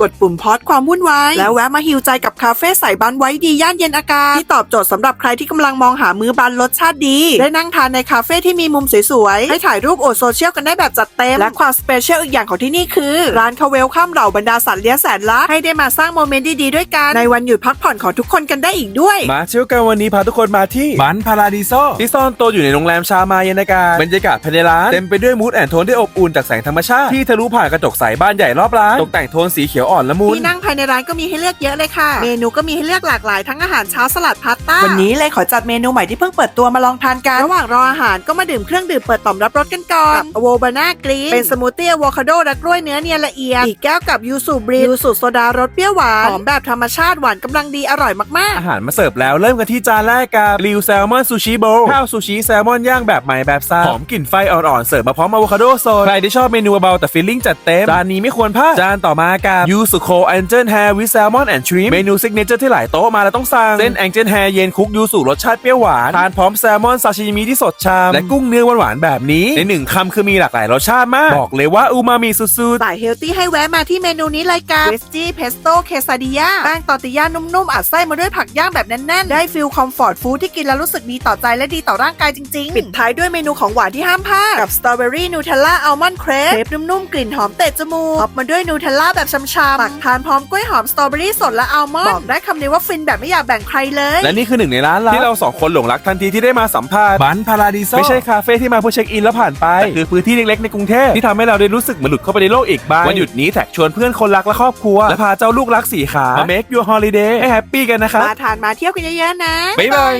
กดปุ่มพอดความวุ่นวายแล้วแวะมาฮิวใจกับคาเฟ่ใส่บันไว้ดีย่านเย็นอากาศที่ตอบโจทย์สำหรับใครที่กำลังมองหามื้อบันรสชาติดี ได้นั่งทานในคาเฟ่ที่มีมุมสวยๆ ให้ถ่ายรูปอวดโซเชียลกันได้แบบจัดเต็ม และความสเปเชียลอีกอย่างของที่นี่คือ ร้านเขาเวลข้ามเหล่าบรรดาสัตว์เลี้ยงแสนรักให้ได้มาสร้างโมเมนต์ดีๆด้วยกันในวันหยุดพักผ่อนของทุกคนกันได้อีกด้วย มาเที่ยวกันวันนี้พาทุกคนมาที่บันพาราดิโซที่ซ่อนตัวอยู่ในโรงแรมชามาเยนนากาบรรยากาศภายในร้านเต็มไปด้วยมูดแอนโทนที่อบอุ่นจากแสงธรรมชาติที่ทะลุผ่านกระจกใสบ้านใหญ่รอบร้านตกแต่งโทนสีเขียวอ่อนละมุนที่นั่งภายในร้านก็มีให้เลือกเยอะเลยค่ะ เมนูก็มีให้เลือกหลากหลายทั้งอาหารเช้าสลัดพาสต้าวันนี้เลยขอจัดเมนูใหม่ที่เพิ่งเปิดตัวมาลองทานกันระหว่างรออาหารก็มาดื่มเครื่องดื่มเปิดต่อมรับรสกันก่อนกับโวบาน่ากรีนเป็นสมูทตี้อะโวคาโดและกล้วยเนื้อเนียนละเอียดอีกแก้วกับยูสุบรียูสุโซดารสเปรี้ยวหวานหอมแบบธรรมชาติหวานกำลังดีอร่อยมากอาหารมาเสิร์ฟแล้วเริ่มกันที่จานแรกกับริวแซลมอนซูชิโบข้าวซูชิแซลมอนย่างแบบใหม่แบบซ่าหอมกลิ่นไฟอ่อนๆเสิร์ฟมาพร้อมอะโวคาโดสดใครที่ชอบเมนูเบาๆแต่ฟีลลิ่งจัดเต็มจานนี้ไม่ควรพลาดจานต่อมากับยูสุโคแองเจิลแฮร์วิแซลมอนแอนด์ชริมเมนูซิกเนเจอร์ที่หลายโต๊ะมาแล้วต้องสั่งเส้นแองเจิลแฮร์เย็นคุกยูสุรสชาติเปรี้ยวหวานทานพร้อมแซลมอนซาชิมิที่สดชามและกุ้งเนื้อหวานๆแบบนี้ในหนึ่งคำคือมีหลากหลายรสชาติมาก บอกเลยว่าอูมามิสุดๆสายเฮลตี้ให้แวะมาที่เมนูนี้เลยกับเวสจี้เพสโต้เคซาดิยาแป้งตอร์ติยานุ่มๆอัดไส้มาด้วยผักย่างแบบแน่นๆได้ฟิลคอมฟอร์ตฟู้ดที่กินแล้วรู้สึกดีต่อใจและดีต่อร่างกายจริงๆ ปิดท้ายด้วยเมนูของหวานที่ห้ามพลาดกับสตรอเบอรี่นูเทลล่าอัลมอนด์เครปเครปนุ่มๆกลิ่นหอมเตะจมูกท็อปมาด้วยนูเทลล่าแบบช้ำๆตักทานพร้อมกล้วยหอมสตรอเบอรี่สดและอัลมอนด์บอกได้คำเดียวว่าฟินแบบไม่อยากแบ่งใครเลย และนี่คือหนึ่งในร้านลับที่เราสองคนหลงรักทันทีที่ได้มาสัมภาษณ์บันพาราดิโซไม่ใช่คาเฟ่ที่มาเพื่อเช็คอินแล้วผ่านไปแต่คือพื้นที่เล็กๆในกรุงเทพที่ทำให้เราได้รู้สึกเหมือนหลุดเข้าไปในโลกอีกใบวันหยุดนี้แท็กชวนเพื่อนคนรักและครอบครัวและพาเจ้าลูกรักสี่ขามา make your holiday ให้แฮปปี้กันนะครับมาทานมาเที่ยวกันเยอะๆนะบ๊ายบาย